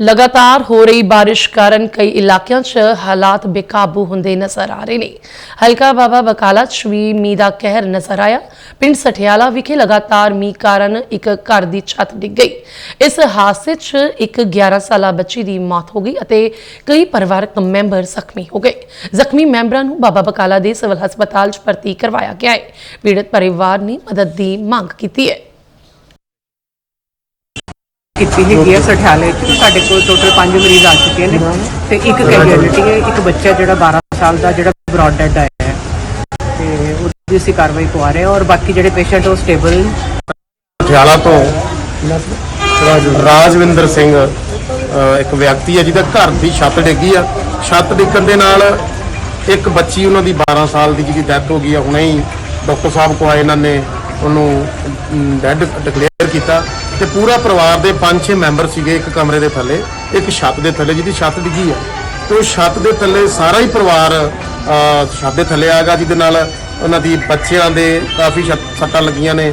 ਲਗਾਤਾਰ ਹੋ ਰਹੀ ਬਾਰਿਸ਼ ਕਾਰਨ ਕਈ ਇਲਾਕਿਆਂ 'ਚ ਹਾਲਾਤ ਬੇਕਾਬੂ ਹੁੰਦੇ ਨਜ਼ਰ ਆ ਰਹੇ ਨੇ। ਹਲਕਾ ਬਾਬਾ ਬਕਾਲਾ 'ਚ ਵੀ ਮੀਂਹ ਦਾ ਕਹਿਰ ਨਜ਼ਰ ਆਇਆ। ਪਿੰਡ ਸਠਿਆਲਾ ਵਿਖੇ ਲਗਾਤਾਰ ਮੀਂਹ ਕਾਰਨ ਇੱਕ ਘਰ ਦੀ ਛੱਤ ਡਿੱਗ ਗਈ। ਇਸ ਹਾਦਸੇ 'ਚ ਇੱਕ 11 ਸਾਲਾ ਬੱਚੀ ਦੀ ਮੌਤ ਹੋ ਗਈ ਅਤੇ ਕਈ ਪਰਿਵਾਰਕ ਮੈਂਬਰ ਜ਼ਖਮੀ ਹੋ ਗਏ। ਜ਼ਖਮੀ ਮੈਂਬਰਾਂ ਨੂੰ ਬਾਬਾ ਬਕਾਲਾ ਦੇ ਸਿਵਲ ਹਸਪਤਾਲ 'ਚ ਭਰਤੀ ਕਰਵਾਇਆ ਗਿਆ ਹੈ। ਪੀੜਤ ਪਰਿਵਾਰ ਨੇ ਮਦਦ ਦੀ ਮੰਗ ਕੀਤੀ ਹੈ। ਕੀਤੀ ਹੈਗੀ ਹੈ ਸਠਿਆਲੇ ਚ। ਸਾਡੇ ਕੋਲ ਟੋਟਲ 5 ਮਰੀਜ਼ ਆ ਚੁੱਕੇ ਨੇ ਤੇ ਇੱਕ ਕੈਜੁਅਲਟੀ ਹੈ ਇੱਕ ਬੱਚਾ ਜਿਹੜਾ 12 ਸਾਲ ਦਾ ਜਿਹੜਾ ਬ੍ਰੌਡ ਡੈਡ ਆਇਆ ਹੈ। ਤੇ ਉਹਦੀ ਅਸੀਂ ਕਾਰਵਾਈ ਪਵਾ ਰਹੇ ਹਾਂ ਔਰ ਬਾਕੀ ਜਿਹੜੇ ਪੇਸ਼ੈਂਟ ਉਹ ਸਟੇਬਲ ਪਟਿਆਲਾ ਤੋਂ ਰਾਜਵਿੰਦਰ ਸਿੰਘ ਇੱਕ ਵਿਅਕਤੀ ਹੈ ਜਿਹਦਾ ਘਰ ਦੀ ਛੱਤ ਡਿੱਗੀ ਆ। ਛੱਤ ਡਿੱਗਣ ਦੇ ਨਾਲ ਇੱਕ ਬੱਚੀ ਉਹਨਾਂ ਦੀ 12 ਸਾਲ ਦੀ ਜਿਹਦੀ ਡੈਥ ਹੋ ਗਈ ਆ। ਹੁਣੇ ਹੀ ਡਾਕਟਰ ਸਾਹਿਬ ਕੋਲ ਆਏ, ਇਹਨਾਂ ਨੇ ਉਹਨੂੰ ਡੈਡ ਡਿਕਲੇਅਰ ਕੀਤਾ। ਤੇ ਪੂਰਾ ਪਰਿਵਾਰ ਦੇ 5-6 ਮੈਂਬਰ ਸੀਗੇ ਇੱਕ ਕਮਰੇ ਦੇ ਥੱਲੇ, ਇੱਕ ਛੱਤ ਦੇ ਥੱਲੇ ਜਿਹਦੀ ਛੱਤ ਡਿੱਗੀ ਆ। ਤੇ ਉਹ ਛੱਤ ਦੇ ਥੱਲੇ ਸਾਰਾ ਹੀ ਪਰਿਵਾਰ ਛੱਤ ਦੇ ਥੱਲੇ ਆ ਗਿਆ ਜਿਹਦੇ ਨਾਲ ਉਹਨਾਂ ਦੀ ਬੱਚਿਆਂ ਦੇ ਕਾਫੀ ਛੱਤ- ਸੱਟਾਂ ਲੱਗੀਆਂ ਨੇ।